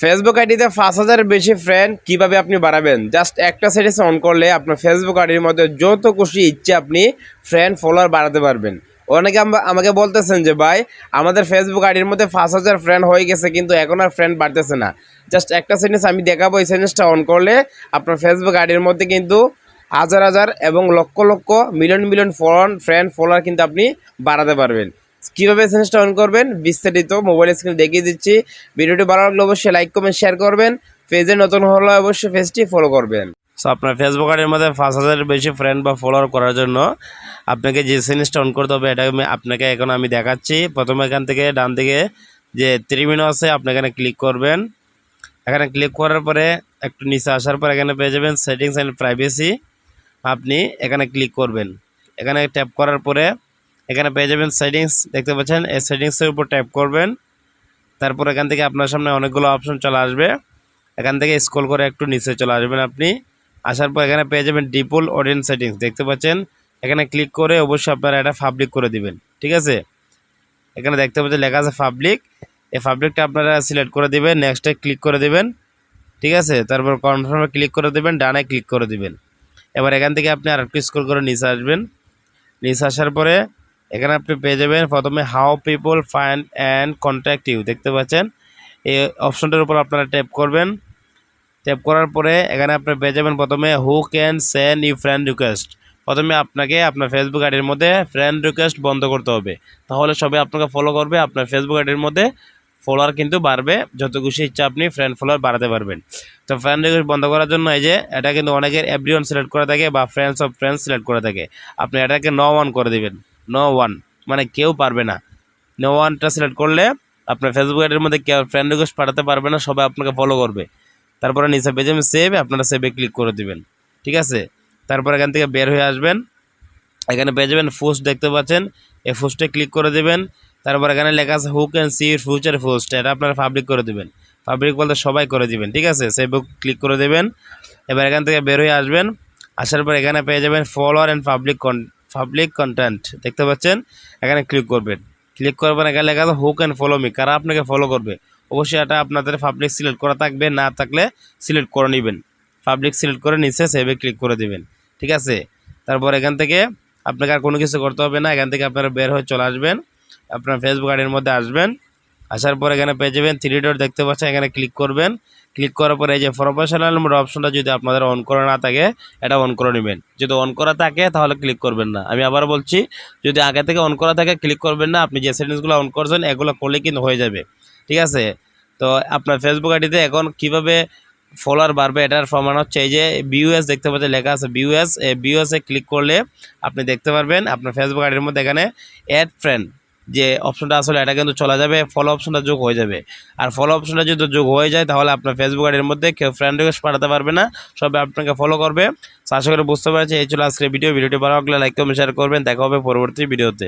Facebook আইডিতে পাঁচ হাজার বেশি ফ্রেন্ড কীভাবে আপনি বাড়াবেন? জাস্ট একটা সেটিংস অন করলে আপনার ফেসবুক আইডির মধ্যে যত খুশি ইচ্ছে আপনি ফ্রেন্ড ফলোয়ার বাড়াতে পারবেন। অনেকে আম- আমাকে বলতেছেন যে, ভাই, আমাদের ফেসবুক আইডির মধ্যে পাঁচ হাজার ফ্রেন্ড হয়ে গেছে, কিন্তু এখন আর ফ্রেন্ড বাড়তেছে না। জাস্ট একটা সেটিংস আমি দেখাবো, এই সেটিংসটা অন করলে আপনার ফেসবুক আইডির মধ্যে কিন্তু হাজার হাজার এবং lakh lakh, million million friend follower কিন্তু আপনি বাড়াতে পারবেন। কীভাবে সেন্সটা অন করবেন, বিস্তারিত মোবাইল স্ক্রিনে দেখিয়ে দিচ্ছি। ভিডিওটি ভালো লাগলে অবশ্যই লাইক কমেন্ট শেয়ার করবেন। পেজে নতুন হলে অবশ্যই পেজটি ফলো করবেন। সো আপনার ফেসবুক আইডির মধ্যে পাঁচ হাজারের বেশি ফ্রেন্ড বা ফলোয়ার করার জন্য আপনাকে যে সেন্সটা অন করতে হবে এটা আমি আপনাকে এখন আমি দেখাচ্ছি। প্রথমে এখান থেকে ডান দিকে যে থ্রি মেনু আছে, আপনি এখানে ক্লিক করবেন। এখানে ক্লিক করার পরে একটু নিচে আসার পর এখানে পেয়ে যাবেন সেটিংস অ্যান্ড প্রাইভেসি আপনি এখানে ক্লিক করবেন। এখানে ট্যাপ করার পরে এখানে পেয়ে যাবেন সেটিংস দেখতে পাচ্ছেন? এই সেটিংসের উপর ট্যাপ করবেন। তারপর এখান থেকে আপনার সামনে অনেকগুলো অপশন চলে আসবে। এখান থেকে স্ক্রল করে একটু নিচে চলে আসবেন আপনি। আসার পর এখানে পেয়ে যাবেন ডিপল অডিয়েন্স সেটিংস দেখতে পাচ্ছেন? এখানে ক্লিক করে অবশ্যই আপনারা এটা পাবলিক করে দিবেন, ঠিক আছে? এখানে দেখতে পাচ্ছেন লেখা আছে পাবলিক এই পাবলিকটা আপনারা সিলেক্ট করে দিবেন নেক্সটে ক্লিক করে দিবেন, ঠিক আছে? তারপর কনফার্মে ক্লিক করে দেবেন, ডানে ক্লিক করে দিবেন। এবার এখান থেকে আপনি আর একটু স্ক্রল করে নিচে আসবেন। নিচে আসার পরে এখানে আপনি পেয়ে যাবেন প্রথমে how people find and contact you দেখতে পাচ্ছেন? এই অপশনটার উপর আপনারা ট্যাপ করবেন। ট্যাপ করার পরে এখানে আপনি পেয়ে যাবেন প্রথমে who can send you friend request প্রথমে আপনাকে আপনার ফেসবুক আইডির মধ্যে ফ্রেন্ড রিকোয়েস্ট বন্ধ করতে হবে। তাহলে সবাই আপনাকে ফলো করবে, আপনার ফেসবুক আইডির মধ্যে ফলোয়ার কিন্তু বাড়বে। যত খুশি ইচ্ছা আপনি ফ্রেন্ড ফলোয়ার বাড়াতে পারবেন। তো ফ্রেন্ড রিকোয়েস্ট বন্ধ করার জন্য এই যে এটা কিন্তু অনেকের এভরিওয়ান সিলেক্ট করা থাকে বা ফ্রেন্ডস অফ ফ্রেন্ডস সিলেক্ট করা থাকে। আপনি এটাকে ন ওয়ান করে দিবেন। নো ওয়ান মানে কেউ পারবে না। নো ওয়ানটা সিলেক্ট করলে আপনার ফেসবুক আইডির মধ্যে কেউ ফ্রেন্ড রিকোয়েস্ট পাঠাতে পারবে না, সবাই আপনাকে ফলো করবে। তারপরে নিচে যাবেন সেভ আপনারা সেভে ক্লিক করে দিবেন, ঠিক আছে? তারপর এখান থেকে বের হয়ে আসবেন। এখানে পেয়ে যাবেন পোস্ট দেখতে পাচ্ছেন, এই পোস্টে ক্লিক করে দেবেন। তারপর এখানে লেখা আছে who can see future post এটা আপনারা পাবলিক করে দেবেন। পাবলিক বলতে সবাই করে দিবেন, ঠিক আছে? সেভে ক্লিক করে দেবেন। এবার এখান থেকে বের হয়ে আসবেন। আসার পর এখানে পেয়ে যাবেন follower and public public content দেখতে পাচ্ছেন? এখানে ক্লিক করবেন ক্লিক করবেন এখানে লেখা আছে হু ক্যান ফলো মি কারা আপনাকে ফলো করবে? অবশ্যই এটা আপনাদের পাবলিক সিলেক্ট করা থাকবে, না থাকলে সিলেক্ট করে নেবেন। পাবলিক সিলেক্ট করে নিচে সেভে ক্লিক করে দেবেন। ঠিক আছে? তারপর এখান থেকে আপনাকে আর কোনো কিছু করতে হবে না। এখান থেকে আপনারা বের হয়ে চলে আসবেন। আপনার ফেসবুক আইডির মধ্যে আসবেন। আসার পর এখানে পেয়ে যাবেন থ্রি ডট দেখতে পাচ্ছেন, এখানে ক্লিক করবেন। ক্লিক করার পরে এই যে প্রফেশনাল মোড অপশনটা যদি আপনাদের অন করা না থাকে, এটা অন করে নেবেন। যদি অন করা থাকে, তাহলে ক্লিক করবেন না। আমি আবার বলছি, যদি আগে থেকে অন করা থাকে ক্লিক করবেন না। আপনি যে সেটিংসগুলো অন করছেন, এগুলো করলে কিন্তু হয়ে যাবে। ঠিক আছে? তো আপনার ফেসবুক আইডিতে এখন কীভাবে ফলোয়ার বাড়বে, এটার প্রমাণ হচ্ছে এই যে বিউএস দেখতে পাচ্ছেন, লেখা আছে বিউএস এই বিউএসে ক্লিক করলে আপনি দেখতে পারবেন, আপনার ফেসবুক আইডির মধ্যে এখানে অ্যাড ফ্রেন্ড যে অপশনটা আসলে এটা কিন্তু চলে যাবে ফলো অপশনটা যোগ হয়ে যাবে। আর ফলো অপশনটা যদি যোগ হয়ে যায়, তাহলে আপনার ফেসবুক আইডির মধ্যে কেউ ফ্রেন্ড রিকোয়েস্ট পাঠাতে পারবে না, সবাই আপনাকে ফলো করবে। আশা করি বুঝতে পারছি এই চলে আজকের ভিডিও ভিডিওটি ভালো লাগলে লাইক কমেন্ট শেয়ার করবেন। দেখা হবে পরবর্তী ভিডিওতে